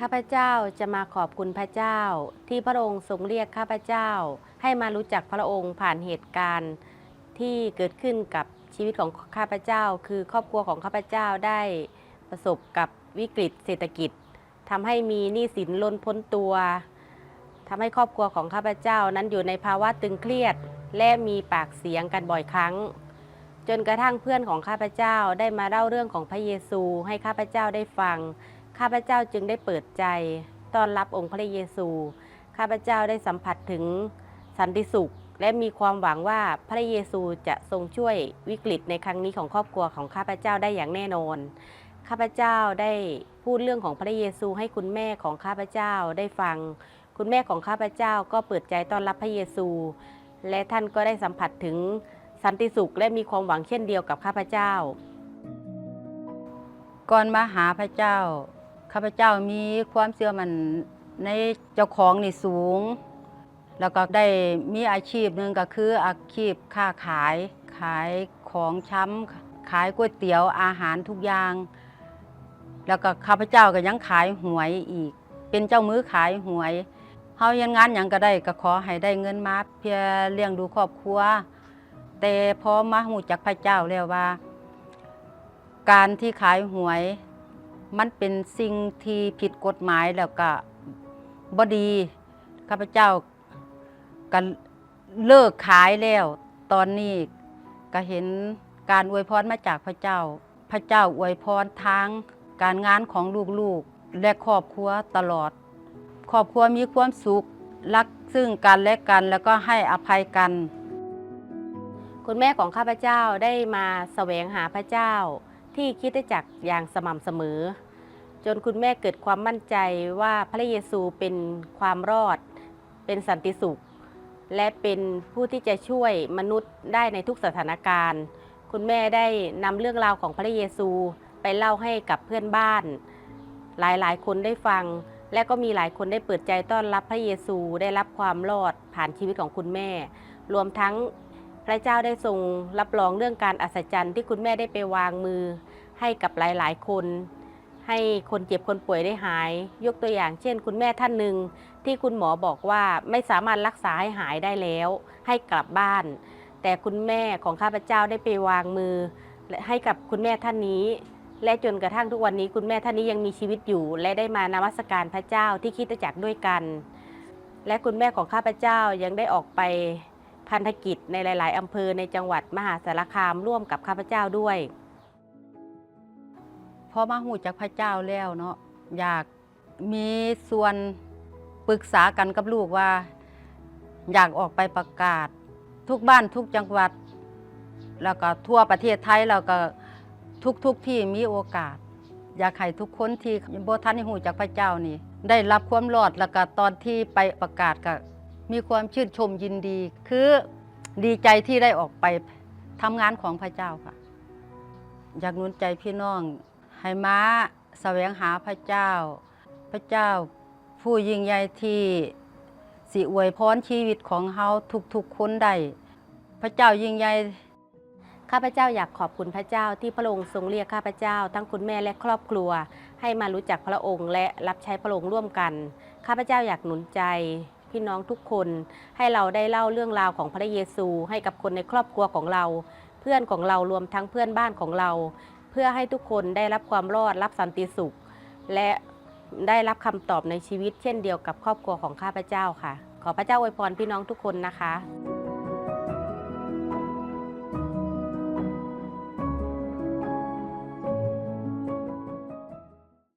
ข้าพเจ้าจะมาขอบคุณพระเจ้า ที่พระองค์ทรงเรียกข้าพเจ้า ให้มารู้จักพระองค์ผ่านเหตุการณ์ที่เกิดขึ้นกับชีวิตของข้าพเจ้า คือครอบครัวของข้าพเจ้าได้ประสบกับวิกฤตเศรษฐกิจทำให้มีหนี้สินล้นพ้นตัวทำให้ครอบครัวของข้าพเจ้านั้นอยู่ในภาวะตึงเครียด และมีปากเสียงกันบ่อยครั้ง จนกระทั่งเพื่อนของข้าพเจ้าได้มาเล่าเรื่องของพระเยซูให้ข้าพเจ้าได้ฟัง ข้าพเจ้าจึงได้เปิดใจต้อนรับองค์พระเยซู ข้าพเจ้าได้สัมผัสถึงสันติสุข และมีความหวังว่าพระเยซูจะทรงช่วยวิกฤตในครั้งนี้ของครอบครัวของข้าพเจ้าได้อย่างแน่นอน ข้าพเจ้าได้พูดเรื่องของพระเยซูให้คุณแม่ของข้าพเจ้าได้ฟัง คุณแม่ของข้าพเจ้าก็เปิดใจต้อนรับพระเยซู และท่านก็ได้สัมผัสถึงสันติสุขและมีความหวังเช่นเดียวกับข้าพเจ้า ก่อนมาหาพระเจ้า ข้าพเจ้ามีความเชื่อมันในเจ้าของนี่สูง แล้วก็ได้มีอาชีพหนึ่งก็คืออาชีพค้าขายขายของช้ำขายก๋วยเตี๋ยวอาหารทุกอย่าง แล้วก็ข้าพเจ้าก็ยังขายหวยอีก เป็นเจ้ามือขายหวยเฮายังงานหยังก็ได้ก็ขอให้ได้เงินมาเพื่อเลี้ยงดูครอบครัว แต่พอมาหูจักพระเจ้าแล้วว่า การที่ขายหวย มันเป็นสิ่งที่ผิดกฎหมายแล้วก็บดีข้าพเจ้าก็เลิกขายแล้ว ตอนนี้ก็เห็นการอวยพรมาจากพระเจ้า พระเจ้าอวยพรทางการงานของลูกๆ และครอบครัวตลอด ครอบครัวมีความสุขรักซึ่งกันและกันแล้วก็ให้อภัยกัน คุณแม่ของข้าพเจ้าได้มาแสวงหาพระเจ้า ที่คิดได้จักอย่างสม่ำเสมอ จนคุณแม่เกิดความมั่นใจว่าพระเยซูเป็นความรอด เป็นสันติสุข และเป็นผู้ที่จะช่วยมนุษย์ได้ในทุกสถานการณ์ คุณแม่ได้นำเรื่องราวของพระเยซูไปเล่าให้กับเพื่อนบ้าน หลายๆ คนได้ฟัง และก็มีหลายคนได้เปิดใจต้อนรับพระเยซูได้รับความรอดผ่านชีวิตของคุณแม่ รวมทั้ง พระเจ้าได้ทรงรับรองเรื่องการอัศจรรย์ที่คุณแม่ได้ไปวางมือ ให้กับหลายๆ คน ให้คนเจ็บคนป่วยได้หาย ยกตัวอย่างเช่น คุณแม่ท่านหนึ่งที่คุณหมอบอกว่าไม่สามารถรักษาให้หายได้แล้ว ให้กลับบ้าน แต่คุณแม่ของข้าพเจ้าได้ไปวางมือและให้กับคุณแม่ท่านนี้ และจนกระทั่งทุกวันนี้ คุณแม่ท่านนี้ยังมีชีวิตอยู่ และได้มานมัสการพระเจ้าที่คิดจักด้วยกัน และคุณแม่ของข้าพเจ้ายังได้ออกไป พันธกิจในหลาย ๆ อำเภอในจังหวัดมหาสารคามร่วมกับข้าพเจ้าด้วยพอมาหูจากพระเจ้าแล้วเนาะอยากมีส่วนปรึกษากันกับลูกว่า อยากออกไปประกาศ ทุกบ้านทุกจังหวัด แล้วก็ทั่วประเทศไทยแล้วก็ทุกทุกๆที่มีโอกาส อยากให้ทุกคนที่บ่ทันหูจากพระเจ้านี่ ได้รับความรอดแล้วก็ตอนที่ไปประกาศก็ มีความชื่นชมยินดี คือดีใจที่ได้ออกไปทำงานของพระเจ้าค่ะ อยากหนุนใจพี่น้องให้มาแสวงหาพระเจ้า พระเจ้าผู้ยิ่งใหญ่ที่สิอวยพรชีวิตของเฮาทุกๆคนได้พระเจ้ายิ่งใหญ่ข้าพเจ้าอยากขอบคุณพระเจ้าที่พระองค์ทรงเรียกข้าพเจ้า ทั้งคุณแม่และครอบครัว ให้มารู้จักพระองค์และรับใช้พระองค์ร่วมกัน ข้าพเจ้าอยากหนุนใจ พี่น้องทุกคน ให้เราได้เล่าเรื่องราวของพระเยซู ให้กับคนในครอบครัวของเรา เพื่อนของเรารวมทั้งเพื่อนบ้านของเรา เพื่อให้ทุกคนได้รับความรอดรับสันติสุข และได้รับคำตอบในชีวิตเช่นเดียวกับครอบครัวของข้าพเจ้าค่ะ ขอพระเจ้าอวยพรพี่น้องทุกคนนะคะ